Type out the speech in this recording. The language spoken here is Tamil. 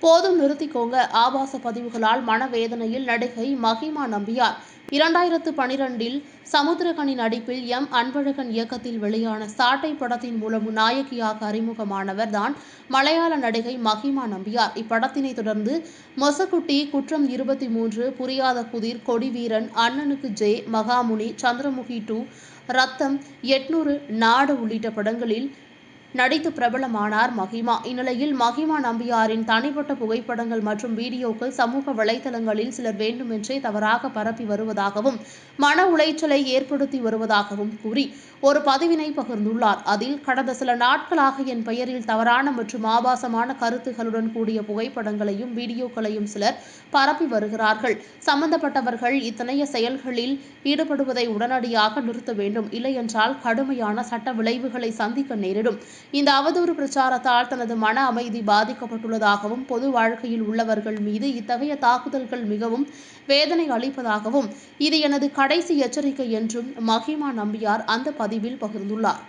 போதும் நிறுத்திக்கோங்க. ஆபாச பதிவுகளால் மனவேதனையில் நடிகை மஹிமா நம்பியார். இரண்டாயிரத்து பனிரெண்டில் சமுத்திரகனி நடிப்பில் எம். அன்பழகன் இயக்கத்தில் வெளியான சாட்டை படத்தின் மூலம் நாயகியாக அறிமுகமானவர் தான் மலையாள நடிகை மஹிமா நம்பியார். இப்படத்தினை தொடர்ந்து மொசக்குட்டி குற்றம் இருபத்தி மூன்று புரியாத புதிர் கொடிவீரன் அண்ணனுக்கு ஜே மகாமுனி சந்திரமுகி டூ ரத்தம் எட்நூறு நாடு உள்ளிட்ட படங்களில் நடித்து பிரபலமானார் மஹிமா இந்நிலையில் மஹிமா நம்பியாரின் தனிப்பட்ட புகைப்படங்கள் மற்றும் வீடியோக்கள் சமூக வலைதளங்களில் சிலர் வேண்டுமென்றே தவறாக பரப்பி வருவதாகவும் மன உளைச்சலை ஏற்படுத்தி வருவதாகவும் கூறி ஒரு பதிவினை பகிர்ந்துள்ளார். அதில் கடந்த சில நாட்களாக என் பெயரில் தவறான மற்றும் ஆபாசமான கருத்துகளுடன் கூடிய புகைப்படங்களையும் வீடியோக்களையும் சிலர் பரப்பி வருகிறார்கள். சம்பந்தப்பட்டவர்கள் இத்தனைய செயல்களில் ஈடுபடுவதை உடனடியாக நிறுத்த வேண்டும். இல்லையென்றால் கடுமையான சட்ட விளைவுகளை சந்திக்க நேரிடும். இந்த அவதூறு பிரச்சாரத்தால் தனது மன அமைதி பாதிக்கப்பட்டுள்ளதாகவும் பொது வாழ்க்கையில் உள்ளவர்கள் மீது இத்தகைய தாக்குதல்கள் மிகவும் வேதனை அளிப்பதாகவும் இது எனது கடைசி எச்சரிக்கை என்றும் மஹிமா நம்பியார் அந்த பதிவில் பகிர்ந்துள்ளார்.